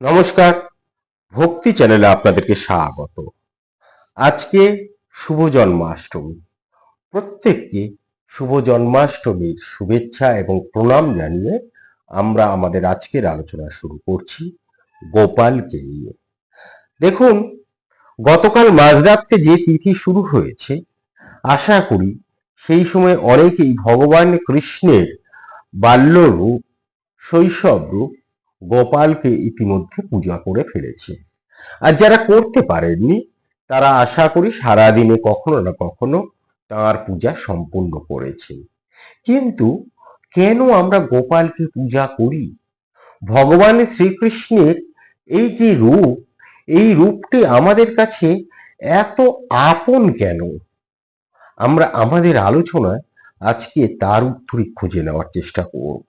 নমস্কার। ভক্তি চ্যানেলে আপনাদেরকে স্বাগত। আজকে শুভ জন্মাষ্টমী। প্রত্যেককে শুভ জন্মাষ্টমীর শুভেচ্ছা এবং প্রণাম জানিয়ে আমরা আমাদের আজকের আলোচনা শুরু করছি গোপালকে নিয়ে। দেখুন, গতকাল মাঝরাতকে যে তিথি শুরু হয়েছে, আশা করি সেই সময় অনেকেই ভগবান কৃষ্ণের বাল্যরূপ, শৈশব রূপ গোপালকে ইতিমধ্যে পূজা করে ফেলেছে। আর যারা করতে পারেননি, তারা আশা করি সারাদিনে কখনো না কখনো তার পূজা সম্পূর্ণ করেছে। কিন্তু কেন আমরা গোপালকে পূজা করি? ভগবান শ্রীকৃষ্ণের এই যে রূপ, এই রূপটি আমাদের কাছে এত আপন কেন? আমরা, আমাদের আলোচনায় আজকে তার উত্তরই খুঁজে নেওয়ার চেষ্টা করব।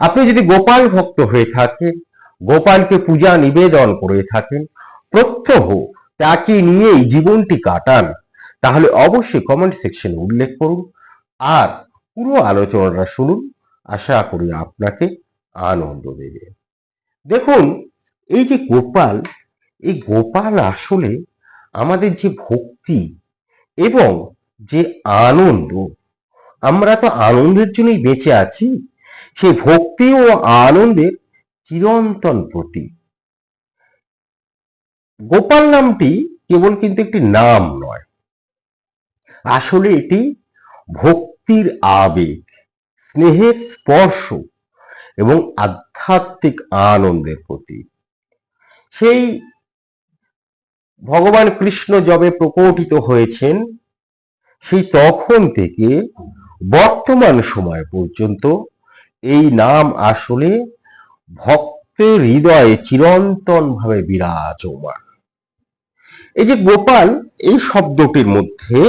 আপনি যদি গোপাল ভক্ত হয়ে থাকেন, গোপালকে পূজা নিবেদন করে থাকেন, প্রত্যহ তাকে নিয়েই জীবনটি কাটান, তাহলে অবশ্যই কমেন্ট সেকশনে উল্লেখ করুন। আর পুরো আলোচনাটা শুনুন, আশা করি আপনাকে আনন্দ দেবে। দেখুন, এই যে গোপাল, এই গোপাল আসলে আমাদের যে ভক্তি এবং যে আনন্দ, আমরা তো আনন্দের জন্যই বেঁচে আছি। সেই ভক্তি ও আনন্দের চিরন্তন প্রতীক গোপাল নামটি কেবল কিন্তু একটি নাম নয়। আসলে এটি ভক্তির আবেগ, স্নেহের স্পর্শ এবং আধ্যাত্মিক আনন্দের প্রতীক সেই ভগবান কৃষ্ণ যবে প্রকটিত হয়েছেন, সেই তখন থেকে বর্তমান সময় পর্যন্ত এই নাম আসলে ভক্তের হৃদয়ে চিরন্তন ভাবে বিরাজমান। এই যে গোপাল, এই শব্দটির মধ্যে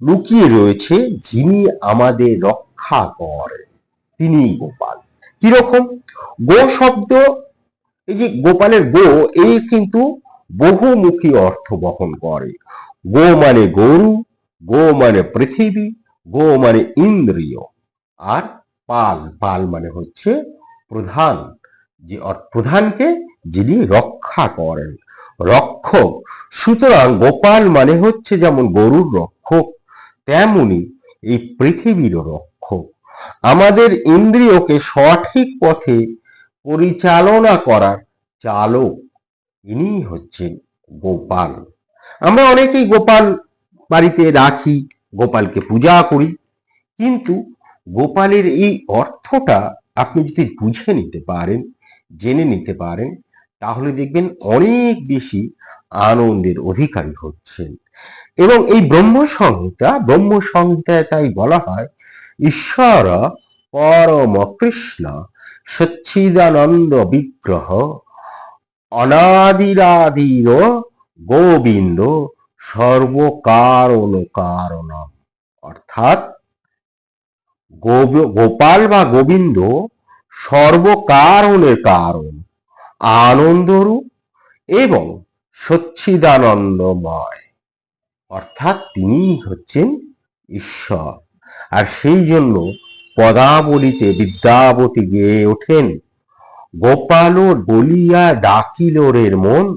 লুকিয়ে রয়েছে যিনি আমাদের রক্ষা করেন তিনি গোপাল। কীরকম? গো শব্দ, এই যে গোপালের গো এই কিন্তু বহুমুখী অর্থ বহন করে। গো মানে গরু, গো মানে পৃথিবী, গো মানে ইন্দ্রিয়। আর পাল পাল মানে হচ্ছে প্রধান, যে প্রধানকে যিনি রক্ষা করেন, রক্ষক। সুতরাং গোপাল মানে হচ্ছে যেমন গরুর রক্ষক, তেমনি এই পৃথিবীরও রক্ষক। আমাদের ইন্দ্রিয়কে সঠিক পথে পরিচালনা করার চালক ইনি হচ্ছেন গোপাল। আমরা অনেকেই গোপাল বাড়িতে রাখি, গোপালকে পূজা করি, কিন্তু গোপালের এই অর্থটা আপনি যদি বুঝে নিতে পারেন, জেনে নিতে পারেন, তাহলে দেখবেন অনেক বেশি আনন্দের অধিকারী হচ্ছেন। এবং এই ব্রহ্ম সংহিতা তাই বলা হয়, ঈশ্বর পরম কৃষ্ণ সচ্ছিদানন্দ বিগ্রহ অনাদিরাদির গোবিন্দ সর্বকারণ কারণ অর্থাৎ গোপাল বা গোবিন্দ সর্বকারণের কারণ, আনন্দরূপ এবং সচ্ছিদানন্দময় অর্থাৎ তিনি হচ্ছেন ঈশ্বর। আর সেই জন্য পদাবলিতে বিদ্যাবতী গেয়ে ওঠেন গোপাল বলিয়া ডাকিলোরের মন,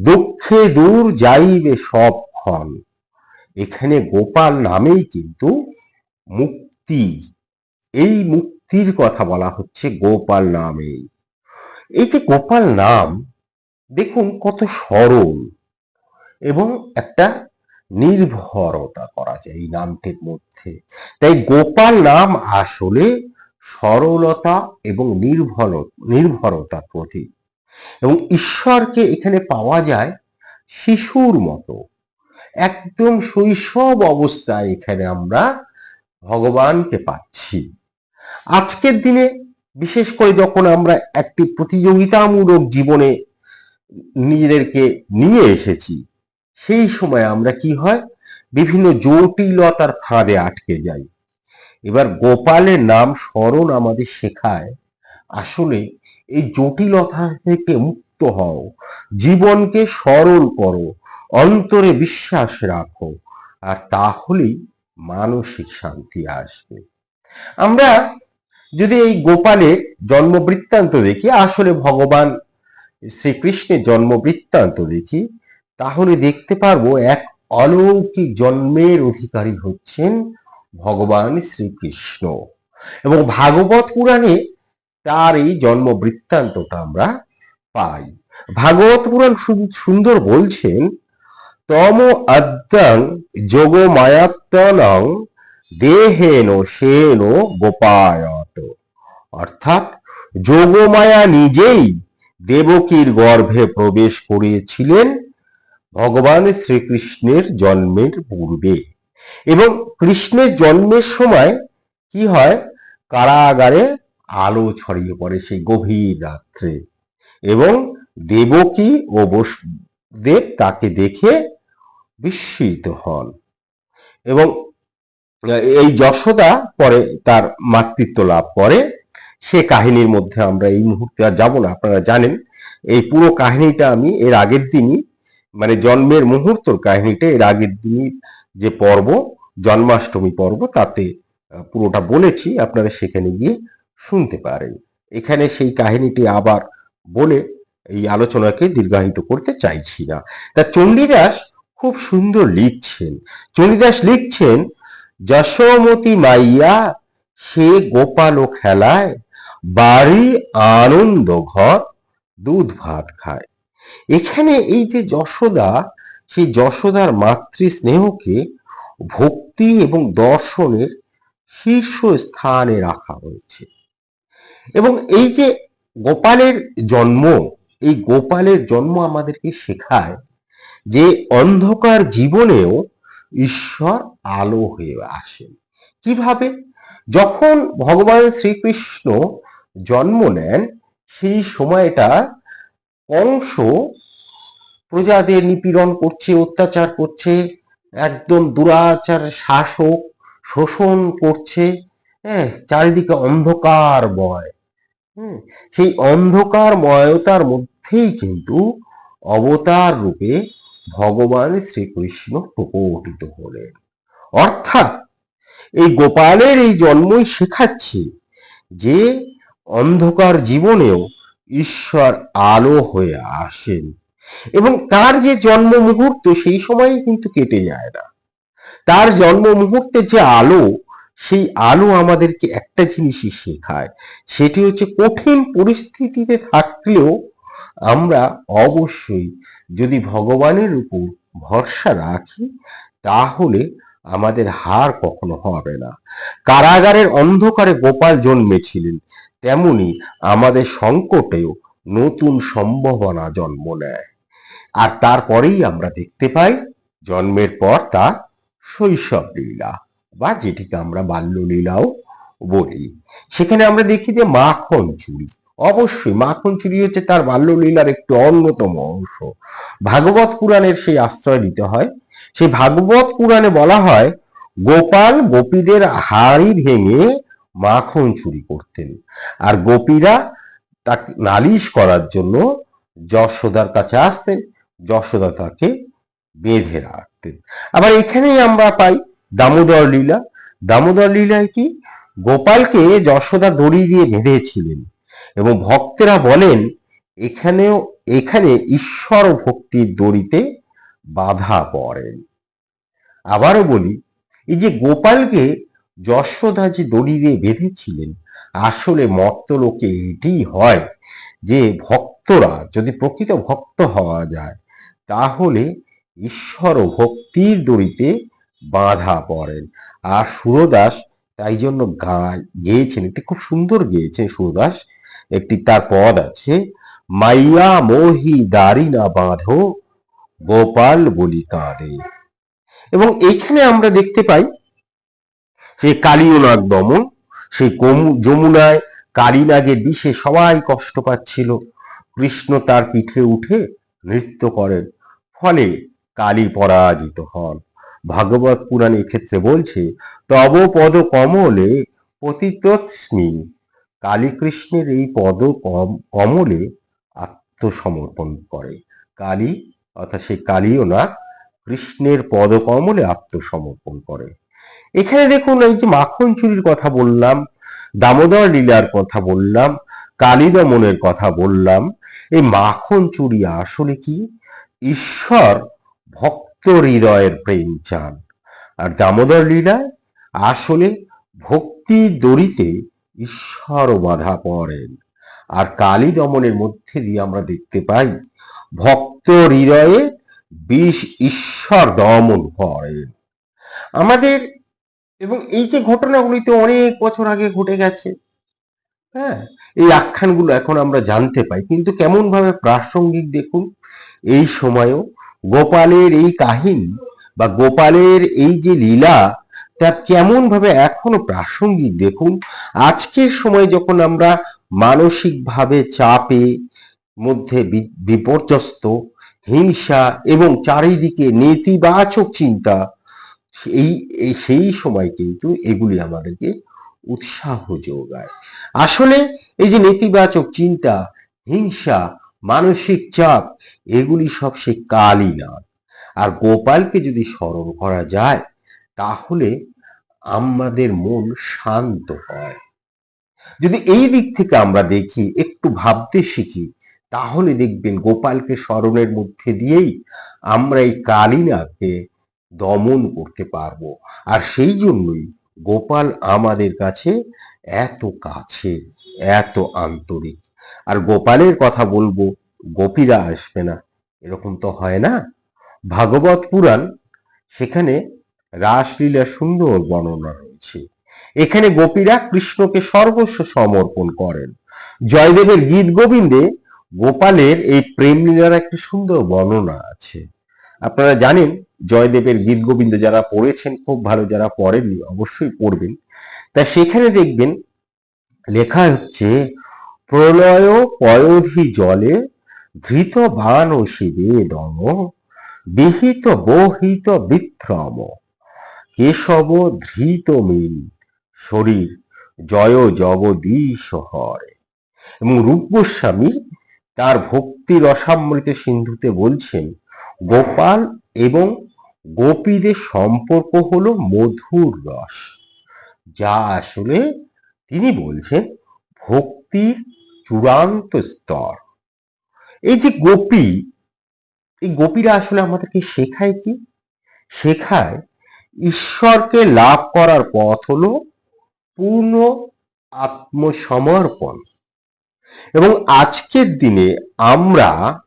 দুঃখে দূর যাইবে সব ক্ষণ। এখানে গোপাল নামেই কিন্তু মুক্তি। এই মুক্তির কথা বলা হচ্ছে গোপাল নামে। এই যে গোপাল নাম, দেখুন কত সরল এবং একটা নির্ভরতা করা যায় এই নামটির মধ্যে। তাই গোপাল নাম আসলে সরলতা এবং নির্ভর নির্ভরতার প্রতীক। এবং ঈশ্বরকে এখানে পাওয়া যায় শিশুর মতো। একদম শৈশব অবস্থায় এখানে আমরা ভগবানকে পাচ্ছি। আজকের দিনে বিশেষ করে যখন আমরা একটি প্রতিযোগিতামূলক জীবনে নিজেদেরকে নিয়ে এসেছি, সেই সময় আমরা কি হয়? বিভিন্ন জটিলতার ফাঁদে আটকে যাই। এবার গোপালের নাম স্মরণ আমাদের শেখায়, আসলে এই জটিলতা থেকে মুক্ত হও, জীবনকে সরল করো, অন্তরে বিশ্বাস রাখো, আর তাহলেই মানসিক শান্তি আসবে। আমরা যদি এই গোপালের জন্ম বৃত্তান্ত দেখি, আসলে ভগবান শ্রীকৃষ্ণের জন্ম বৃত্তান্ত দেখি, তাহলে দেখতে পারব এক অলৌকিক জন্মের অধিকারী হচ্ছেন ভগবান শ্রীকৃষ্ণ। এবং ভাগবত পুরাণে তার এই জন্ম বৃত্তান্তটা আমরা পাই। ভাগবত পুরাণ সুন্দর বলছেন তম অদ্যং যোগ মায়াত্তনং দেহেন সেন গোপায়ত। অর্থাৎ যোগমায়া নিজেই দেবকীর গর্ভে প্রবেশ করিয়েছিলেন ভগবান শ্রীকৃষ্ণের জন্মের পূর্বে। এবং কৃষ্ণের জন্মের সময় কি হয়? কারাগারে আলো ছড়িয়ে পড়ে সেই গভীর রাত্রে। এবং দেবকী ও বসুদেব তাকে দেখে বিস্মিত হন। এবং এই যশোদা পরে তার মাতৃত্ব লাভ করে। সে কাহিনীর মধ্যে আমরা এই মুহূর্তে আর যাব না, আপনারা জানেন। এই পুরো কাহিনীটা আমি এর আগের দিনই মানে জন্মের মুহূর্তর কাহিনীটা এর আগের দিনই যে পর্ব, জন্মাষ্টমী পর্ব, তাতে পুরোটা বলেছি, আপনারা সেখানে গিয়ে শুনতে পারেন। এখানে সেই কাহিনীটি আবার বলে এই আলোচনাকে দীর্ঘায়িত করতে চাইছি না। তা চণ্ডীদাস খুব সুন্দর লিখছেন। চণ্ডীদাস লিখছেন, যশোমতী মাইয়া, সে গোপাল খেলায় বাড়ি আনন্দ ঘর দুধ ভাত খায়। এখানে এই যে যশোদা, সেই যশোদার মাতৃ স্নেহকে ভক্তি এবং দর্শনের শীর্ষ স্থানে রাখা হয়েছে। এবং এই যে গোপালের জন্ম, এই গোপালের জন্ম আমাদেরকে শেখায় যে অন্ধকার জীবনেও ঈশ্বর আলো হয়ে আসেন। কীভাবে? যখন ভগবান শ্রীকৃষ্ণ জন্ম নেন, সেই সময়টা কংস প্রজাদের নিপীড়ন করছে, অত্যাচার করছে, একদম দুরাচার শাসক শোষণ করছে হ্যাঁ চারিদিকে অন্ধকার ময়। হুম, সেই অন্ধকার ময়তার মধ্যেই কিন্তু অবতার রূপে ভগবান শ্রীকৃষ্ণ প্রকটিত হলেন। অর্থাৎ এই গোপালের এই জন্মই শেখাচ্ছে যে অন্ধকার জীবনেও ঈশ্বর আলো হয়ে আসেন এবং তার যে জন্ম মুহূর্ত সেই সময় কিন্তু কেটে যায় না। তার জন্ম মুহূর্তে যে আলো, সেই আলো আমাদেরকে একটা জিনিসই শেখায়, সেটি হচ্ছে কঠিন পরিস্থিতিতে থাকলেও আমরা অবশ্যই যদি ভগবানের উপর ভরসা রাখি, তাহলে আমাদের হার কখনো হবে না। কারাগারের অন্ধকারে গোপাল জন্মেছিলেন, তেমনি আমাদের সংকটেও নতুন সম্ভাবনা জন্ম নেয়। আর তারপরেই আমরা দেখতে পাই, জন্মের পর তার শৈশব লীলা বা যেটিকে আমরা বাল্যলীলাও বলি। সেখানে আমরা দেখি যে মাখন চুরি অবশ্যই মাখন চুরি হচ্ছে তার বাল্যলীলার একটি অন্যতম অংশ। ভাগবত পুরাণের সেই আশ্রয় দিতে হয়। সেই ভাগবত পুরাণে বলা হয়, গোপাল গোপীদের হাড়ি ভেঙে মাখন চুরি করতেন। আর গোপীরা তাকে নালিশ করার জন্য যশোদার কাছে আসতেন, যশোদা তাকে বেঁধে রাখতেন। আবার এখানেই আমরা পাই দামোদর লীলা। দামোদর লীলায় কি গোপালকে যশোদা দড়ি দিয়ে বেঁধেছিলেন। এবং ভক্তেরা বলেন, এখানেও, এখানে ঈশ্বর ভক্তির দড়িতে বাধা পড়েন। আবারও বলি, এই যে গোপালকে যশোদা যে দড়ি দিয়ে বেঁধেছিলেন, আসলে মর্তলোকে এটি হয় যে ভক্তরা, যদি প্রকৃত ভক্ত হওয়া যায়, তাহলে ঈশ্বর ভক্তির দড়িতে বাধা পড়েন। আর সুরদাস তাই জন্য গায় গেয়েছেন, একটি খুব সুন্দর গেয়েছেন সুরদাস। একটি তার পদ আছে। মাইয়া মোহি দাড়ি না বাঁধো, গোপাল বলি কাঁদে। এবং এইখানে আমরা দেখতে পাই সেই কালীয়নাগ দমন সেই যমুনায় কালীনাগের বিষে সবাই কষ্ট পাচ্ছিল। কৃষ্ণ তার পিঠে উঠে নৃত্য করেন, ফলে কালী পরাজিত হন। ভাগবত পুরাণ এক্ষেত্রে বলছে, তব পদ কমলে পতিতস্মি কালীকৃষ্ণের এই পদ কমলে আত্মসমর্পণ করে। কালী, অর্থাৎ সেই কালীও না, কৃষ্ণের পদকমলে আত্মসমর্পণ করে। এখানে দেখুন এই যে মাখন চুরির কথা বললাম, দামোদর লীলার কথা বললাম কালী দমনের কথা বললাম, এই মাখন চুরি আসলে কি? ঈশ্বর ভক্ত হৃদয়ের প্রেম চান। আর দামোদর লীলায় আসলে ভক্তি দড়িতে ঈশ্বর বাধা পড়েন। আর কালী দমনের মধ্যে দিয়ে আমরা দেখতে পাই, ভক্ত হৃদয়ে বিষ ঈশ্বর দমন করেন। আমাদের এবং এই যে ঘটনাগুলি তো অনেক বছর আগে ঘটে গেছে হ্যাঁ এই আখ্যানগুলো এখন আমরা জানতে পাই। কিন্তু কেমন ভাবে প্রাসঙ্গিক দেখুন, এই সময়ও গোপালের এই কাহিনী বা গোপালের এই যে লীলা তা কেমন ভাবে এখনও প্রাসঙ্গিক? দেখুন, আজকের সময় যখন আমরা মানসিকভাবে চাপে, মধ্যে বিপর্যস্ত, হিংসা এবং চারিদিকে নেতিবাচক চিন্তা এই, সেই সময় কিন্তু এগুলি আমাদেরকে উৎসাহ যোগায়। আসলে এই যে নেতিবাচক চিন্তা, হিংসা, মানসিক চাপ, এগুলি সব সে কালই না। আর গোপালকে যদি স্মরণ করা যায়, তাহলে আমাদের মন শান্ত হয়। যদি এই দিক থেকে আমরা দেখি, একটু ভাবতে শিখি, তাহলে দেখবেন গোপালকে স্মরণের মধ্যে দিয়েই আমরা এই কালিনাকে দমন করতে পারব। আর সেই জন্যই গোপাল আমাদের কাছে এত কাছে, এত আন্তরিক। আর গোপালের কথা বলব, গোপীরা আসবে না, এরকম তো হয় না। ভাগবত পুরাণ সেখানে রাসলীলা সুন্দর বর্ণনা রয়েছে। এখানে গোপীরা কৃষ্ণকে সর্বস্ব সমর্পণ করেন। জয়দেবের গীত গোবিন্দে গোপালের এই প্রেম লীলার একটি সুন্দর বর্ণনা আছে। আপনারা জানেন, জয়দেবের গীত গোবিন্দ যারা পড়েছেন, খুব ভালো যারা পড়েননি, অবশ্যই পড়বেন। তা সেখানে দেখবেন, লেখা হচ্ছে, প্রলয় পয়োধি জলে ধৃত বান শিবে দম বিহিত বহিত বিক্রম কেশব ধৃত মিল, শরীর জয় জগদীশ হরে এবং রূপ গোস্বামী তার ভক্তি রসামৃত সিন্ধুতে বলছেন, গোপাল এবং গোপীদের সম্পর্ক হলো মধুর রস। যা আসলে তিনি বলছেন, ভক্তির চূড়ান্ত স্তর। এই যে গোপী, এই গোপীরা আসলে আমাদেরকে শেখায় কি? শেখায় ঈশ্বরকে লাভ করার পথ হলো পূর্ণ আত্মসমর্পণ। এবং আজকের দিনে আমরা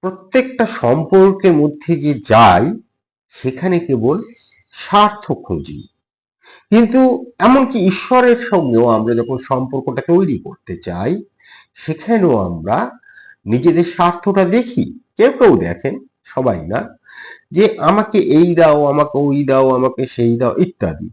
প্রত্যেকটা সম্পর্কের মধ্যে যে যাই, সেখানে কেবল স্বার্থ খুঁজি। কিন্তু এমনকি ঈশ্বরের সঙ্গেও আমরা যখন সম্পর্কটা তৈরি করতে চাই, সেখানেও আমরা নিজেদের স্বার্থটা দেখি। কেউ কেউ দেখেন, সবাই না যে আমাকে এই দাও, আমাকে ওই দাও, আমাকে সেই দাও, ইত্যাদি।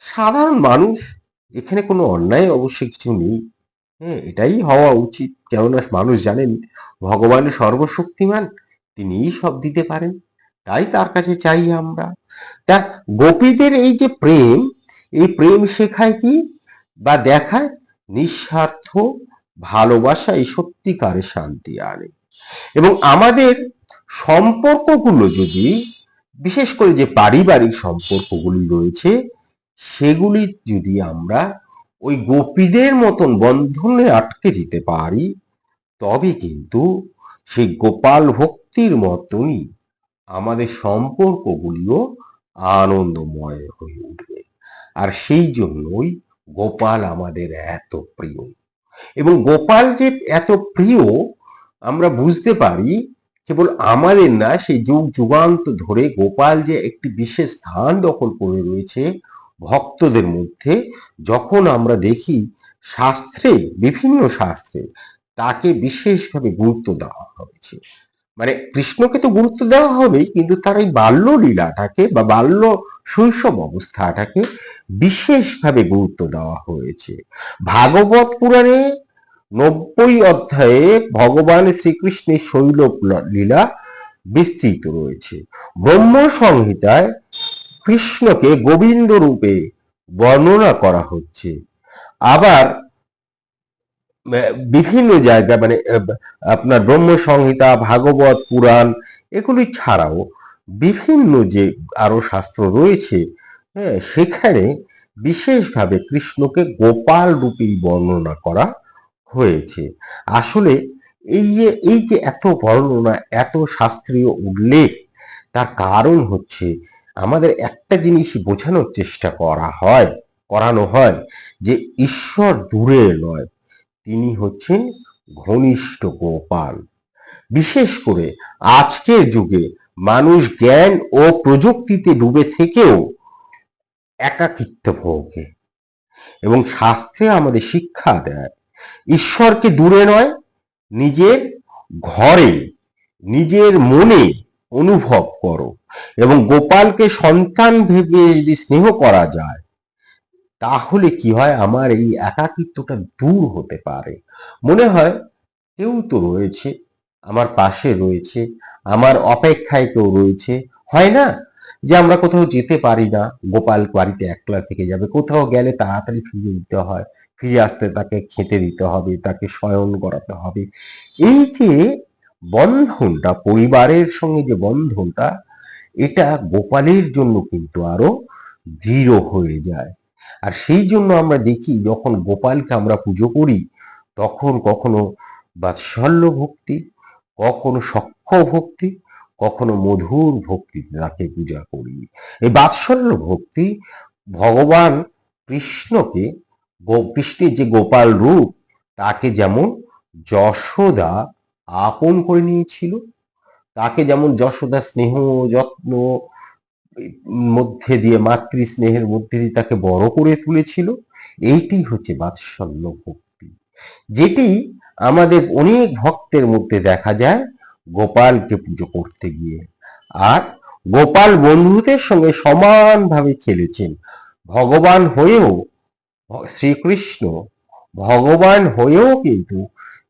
সাধারণ মানুষ, এখানে কোনো অন্যায় অবশ্যই কিছু নেই। হ্যাঁ এটাই হওয়া উচিত। কেননা মানুষ জানেন, ভগবান সর্বশক্তিমান, তিনিই সব দিতে পারেন। তাই তার কাছে চাই আমরা। তা গোপীদের এই যে প্রেম, এই প্রেম শেখায় কি? বা দেখায় নিঃস্বার্থ ভালোবাসা এই সত্যিকারের শান্তি আনে। এবং আমাদের সম্পর্কগুলো যদি, বিশেষ করে যে পারিবারিক সম্পর্কগুলি রয়েছে, সেগুলি যদি আমরা ওই গোপীদের মতন বন্ধনে আটকে দিতে পারি, তবে কিন্তু সেই গোপাল ভক্তির মতনই আমাদের সম্পর্কগুলিও আনন্দময় হয়ে উঠবে। আর সেই জন্যই গোপাল আমাদের এত প্রিয়। এবং গোপাল যে এত প্রিয়, আমরা বুঝতে পারি কেবল আমাদের না, সেই যুগ যুগান্ত ধরে গোপাল যে একটি বিশেষ স্থান দখল করে রয়েছে ভক্তদের মধ্যে, যখন আমরা দেখি শাস্ত্রে, বিভিন্ন শাস্ত্রে তাকে বিশেষভাবে গুরুত্ব দেওয়া হয়েছে। মানে কৃষ্ণকে তো গুরুত্ব দেওয়া হবেই, কিন্তু তার এই বাল্য লীলাটাকে বা বাল্য শৈশব অবস্থাটাকে বিশেষভাবে গুরুত্ব দেওয়া হয়েছে। ভাগবত পুরাণে নব্বই অধ্যায়ে ভগবান শ্রীকৃষ্ণের শৈল লীলা বিস্তৃত রয়েছে। ব্রহ্ম সংহিতায় কৃষ্ণকে গোবিন্দ রূপে বর্ণনা করা হচ্ছে। আবার বিভিন্ন জায়গা মানে আপনার ব্রহ্ম সংহিতা, ভাগবত পুরাণ এগুলি ছাড়াও বিভিন্ন যে আরও শাস্ত্র রয়েছে হ্যাঁ সেখানে বিশেষভাবে কৃষ্ণকে গোপাল রূপেই বর্ণনা করা হয়েছে। আসলে এই যে এই যে এত বর্ণনা, এত শাস্ত্রীয় উল্লেখ, তার কারণ হচ্ছে আমাদের একটা জিনিস বোঝানোর চেষ্টা করা হয়, করানো হয় যে ঈশ্বর দূরে নয়, তিনি হচ্ছেন ঘনিষ্ঠ গোপাল। বিশেষ করে আজকের যুগে মানুষ জ্ঞান ও প্রযুক্তিতে ডুবে থেকেও একাকিত্ব ভোগে এবং শাস্ত্রে আমাদের শিক্ষা দেয় ঈশ্বরকে দূরে নয়, নিজের ঘরে, নিজের মনে অনুভব করো। এবং গোপালকে সন্তান ভেবে যদি স্নেহ করা যায়, তাহলে কি হয়? আমার এই একাকিত্বটা দূর হতে পারে। মনে হয় কেউ তো রয়েছে, আমার পাশে রয়েছে, আমার অপেক্ষায় কেউ রয়েছে। হয় না যে আমরা কোথাও যেতে পারি না, গোপাল বাড়িতে একলা থেকে যাবে, কোথাও গেলে তাড়াতাড়ি ফিরে দিতে হয়। ফিরে আসতে তাকে খেতে দিতে হবে, তাকে শয়ন করাতে হবে। এই যে বন্ধনটা, পরিবারের সঙ্গে যে বন্ধনটা, এটা গোপালের জন্য কিন্তু আরও দৃঢ় হয়ে যায়। আর সেই জন্য আমরা দেখি, যখন গোপালকে আমরা পুজো করি, তখন কখনো বাৎসল্য ভক্তি, কখনো সক্ষ ভক্তি, কখনো মধুর ভক্তি তাকে পূজা করি। এই বাৎসল্য ভক্তি ভগবান কৃষ্ণকে কৃষ্ণের যে গোপাল রূপ, তাকে যেমন যশোদা আপন করে নিয়েছিল, তাকে যেমন যশোদা স্নেহ, যত্ন, মধ্যে দিয়ে মাতৃ স্নেহের মধ্যে দিয়ে তাকে বড় করে তুলেছিল, এইটি হচ্ছে বাৎসল্য ভক্তি। যেটি আমাদের অনেক ভক্তের মধ্যে দেখা যায় গোপালকে পুজো করতে গিয়ে। আর গোপাল বন্ধুদের সঙ্গে সমানভাবে খেলেছেন। ভগবান হয়েও শ্রীকৃষ্ণ ভগবান হয়েও কিন্তু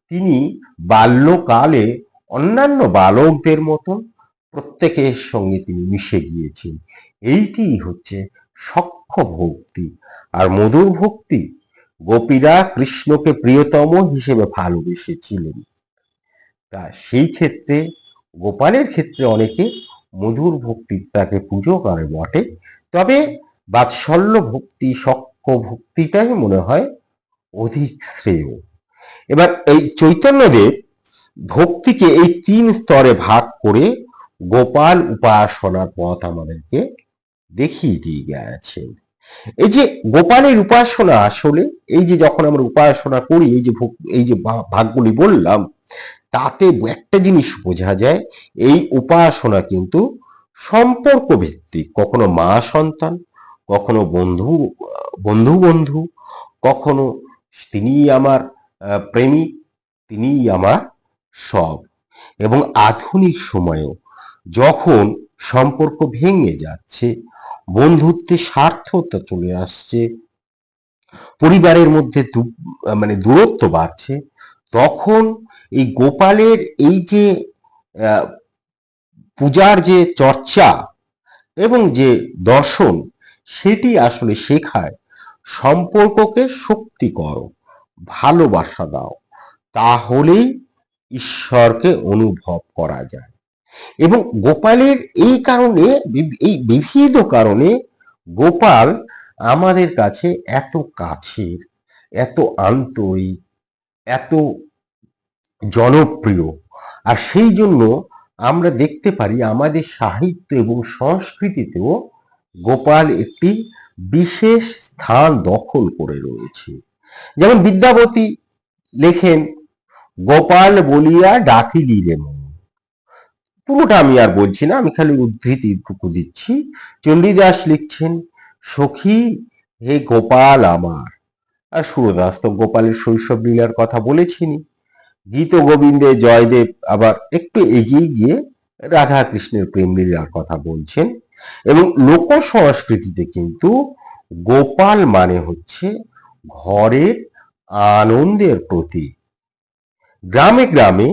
তিনি বাল্যকালে অন্যান্য বালকদের মতন প্রত্যেকের সঙ্গে তিনি মিশে গিয়েছেন। এইটি হচ্ছে সক্ষ ভক্তি। আর মধুর ভক্তি গোপীরা কৃষ্ণকে প্রিয়তম হিসেবে ভালোবেসেছিলেন। তা সেই ক্ষেত্রে, গোপালের ক্ষেত্রে অনেকে মধুর ভক্তি তাকে পুজো করে বটে। তবে বাৎসল্য ভক্তি সক্ষ ভক্তিটাই মনে হয় অধিক শ্রেয়। এবার এই চৈতন্যদেব ভক্তিকে এই তিন স্তরে ভাগ করে গোপাল উপাসনার পথ আমাদেরকে দেখিয়ে দিয়ে গেছেন এই যে গোপালের উপাসনা আসলে, এই যে যখন আমরা উপাসনা করি, এই যে এই যে ভাগগুলি বললাম, তাতে একটা জিনিস বোঝা যায়, এই উপাসনা কিন্তু সম্পর্ক ভিত্তিক কখনো মা সন্তান কখনো বন্ধু বন্ধু বন্ধু কখনো তিনি আমার আহ, প্রেমিক তিনিই আমার সব। এবং আধুনিক সময়েও যখন সম্পর্ক ভেঙে যাচ্ছে বন্ধুত্বে স্বার্থতা চলে আসছে পরিবারের মধ্যে মানে দূরত্ব বাড়ছে তখন এই গোপালের এই যে পূজার যে চর্চা এবং যে দর্শন সেটি আসলে শেখায়। সম্পর্ককে শক্তি করো, ভালোবাসা দাও, তাহলেই ঈশ্বরকে অনুভব করা যায়। এবং গোপালের এই কারণে এই বিবিধ কারণে গোপাল আমাদের কাছে এত কাছের, এত আন্তরিক, এত জনপ্রিয়। আর সেই জন্য আমরা দেখতে পারি আমাদের সাহিত্য এবং সংস্কৃতিতেও গোপাল একটি বিশেষ স্থান দখল করে রয়েছে। যেমন বিদ্যাপতি লেখেন, গোপাল বলিয়া ডাকিলি রে মন। পুরোটা আমি আর বলছি না, আমি খালি উদ্ধৃতিটুকু দিচ্ছি। চণ্ডীদাস লিখছেন, সখী, হে গোপাল আমার। আর সুরদাস তো গোপালের শৈশব লীলার কথা বলেছিনি। গীত গোবিন্দে, জয়দেব আবার একটু এগিয়ে গিয়ে রাধা কৃষ্ণের প্রেম লীলার কথা বলছেন। এবং লোক সংস্কৃতিতে কিন্তু গোপাল মানে হচ্ছে ঘরের আনন্দের প্রতীক। গ্রামে গ্রামে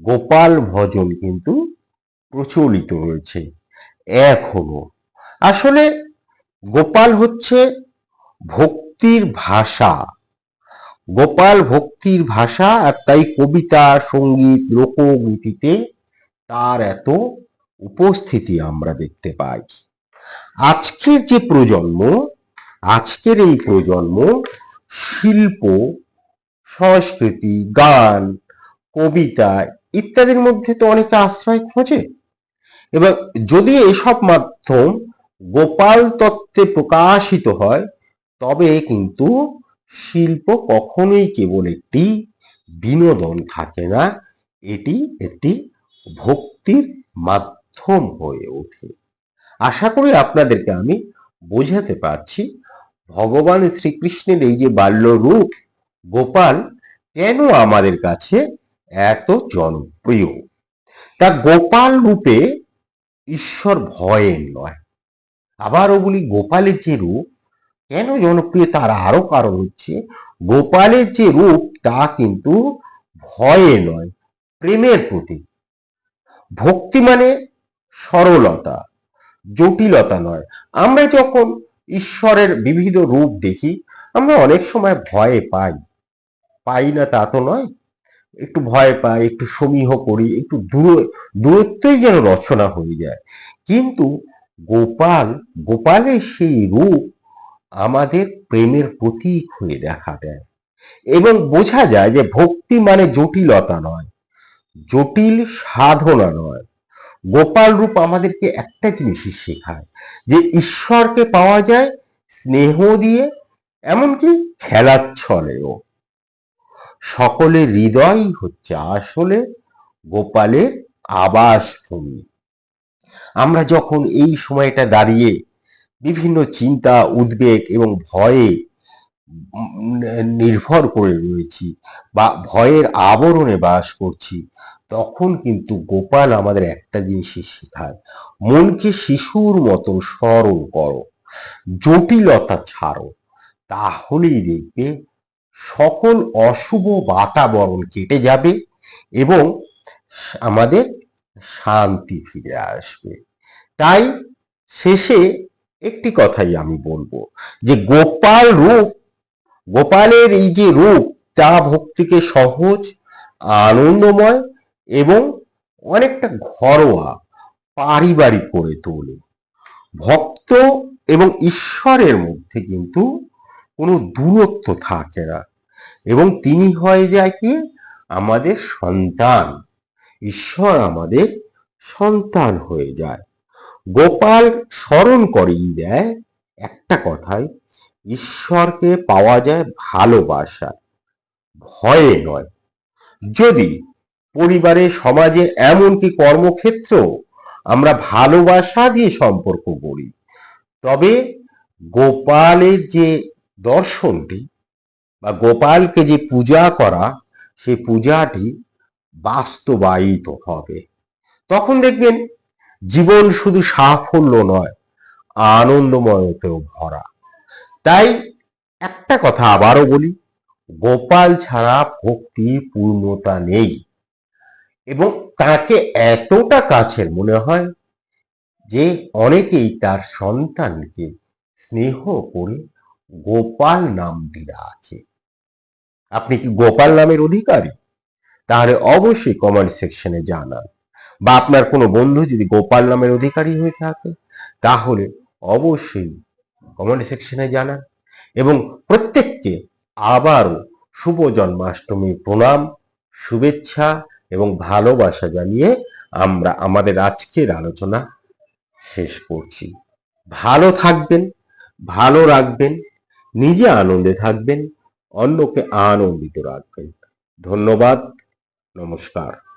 গোপাল ভজন কিন্তু প্রচলিত রয়েছে এখনও আসলে গোপাল হচ্ছে ভক্তির ভাষা। গোপাল ভক্তির ভাষা আর তাই কবিতা, সংগীত, লোকগীতিতে তার এত উপস্থিতি আমরা দেখতে পাই। আজকের যে প্রজন্ম, আজকের এই প্রজন্ম শিল্প, সংস্কৃতি, গান, কবিতা ইত্যাদির মধ্যে তো অনেকে আশ্রয় খোঁজে। এবং যদি এসব মাধ্যম গোপাল তত্ত্বে প্রকাশিত হয়, তবে কিন্তু শিল্প কখনোই কেবল একটি বিনোদন থাকে না, এটি একটি ভক্তির মাধ্যম। হয়ে ওঠে। আশা করি আপনাদেরকে আমি বোঝাতে পারছি ভগবান শ্রীকৃষ্ণের এই যে বাল্য রূপ, গোপাল কেন আমাদের কাছে এত জনপ্রিয়? তা গোপাল রূপে ঈশ্বর ভয়ের নয়। আবারও বলি, গোপালের যে রূপ কেন জনপ্রিয় তার আরও কারণ হচ্ছে, গোপালের যে রূপ তা কিন্তু ভয়ে নয়, প্রেমের প্রতীক। ভক্তি মানে সরলতা, জটিলতা নয়। আমরা যখন ঈশ্বরের বিবিধ রূপ দেখি, আমরা অনেক সময় ভয় পাই। পাই না তা তো নয়। একটু ভয় পাই, একটু সমীহ করি, একটু দূর, দূরত্বই যেন রচনা হয়ে যায়। কিন্তু গোপাল, গোপালের সেই রূপ আমাদের প্রেমের প্রতীক হয়ে দেখা দেয়। এবং বোঝা যায় যে ভক্তি মানে জটিলতা নয়, জটিল সাধনা নয়। গোপাল রূপ আমাদেরকে একটা জিনিসই শেখায়, যে ঈশ্বরকে পাওয়া যায় স্নেহ দিয়ে, এমনকি খেলার ছলেও সকলের হৃদয় হচ্ছে আসলে গোপালের আবাস ভূমি আমরা যখন এই সময়টা দাঁড়িয়ে বিভিন্ন চিন্তা, উদ্বেগ এবং ভয়ে নির্ভর করে রয়েছি বা ভয়ের আবরণে বাস করছি তখন কিন্তু গোপাল আমাদের একটা জিনিসই শেখায়। মনকে শিশুর মতন স্মরণ করো, জটিলতা ছাড়ো, তাহলেই দেখবে সকল অশুভ বাতাবরণ কেটে যাবে এবং আমাদের শান্তি ফিরে আসবে। তাই শেষে একটি কথাই আমি বলব যে গোপাল রূপ, গোপালের এই যে রূপ, তা ভক্তিকে সহজ, আনন্দময় এবং অনেকটা ঘরোয়া পারিবারিক করে তোলে। ভক্ত এবং ঈশ্বরের মধ্যে কিন্তু কোনো দূরত্ব থাকে না এবং তিনি হয়ে যায় কি? আমাদের সন্তান। ঈশ্বর আমাদের সন্তান হয়ে যায়। গোপাল স্মরণ করেই দেয় একটা কথাই ঈশ্বরকে পাওয়া যায় ভালোবাসা। ভয়ে নয়। যদি পরিবারে, সমাজে এমনকি কর্মক্ষেত্র আমরা ভালোবাসা দিয়ে সম্পর্ক গড়ি। তবে গোপালের যে দর্শনটি বা গোপালকে যে পূজা করা, সে পূজাটি বাস্তবায়িত হবে। তখন দেখবেন জীবন শুধু সাফল্য নয়, আনন্দময়তেও ভরা। তাই একটা কথা আবারও বলি, গোপাল ছাড়া ভক্তি পূর্ণতা নেই। এবং তাকে এতটা কাছের মনে হয় যে অনেকেই তার সন্তানকে স্নেহ করে গোপাল নাম নামটি রাখে আপনি কি গোপাল নামের অধিকারী? তাহলে অবশ্যই কমেন্ট সেকশনে জানান। বা আপনার কোনো বন্ধু যদি গোপাল নামের অধিকারী হয়ে থাকে, তাহলে অবশ্যই কমেন্ট সেকশনে জানান। এবং প্রত্যেককে আবারও শুভ জন্মাষ্টমী প্রণাম, শুভেচ্ছা এবং ভালোবাসা জানিয়ে আমরা আমাদের আজকের আলোচনা শেষ করছি। ভালো থাকবেন, ভালো রাখবেন, নিজে আনন্দে থাকবেন, অন্যকে আনন্দিত রাখবেন। ধন্যবাদ, নমস্কার।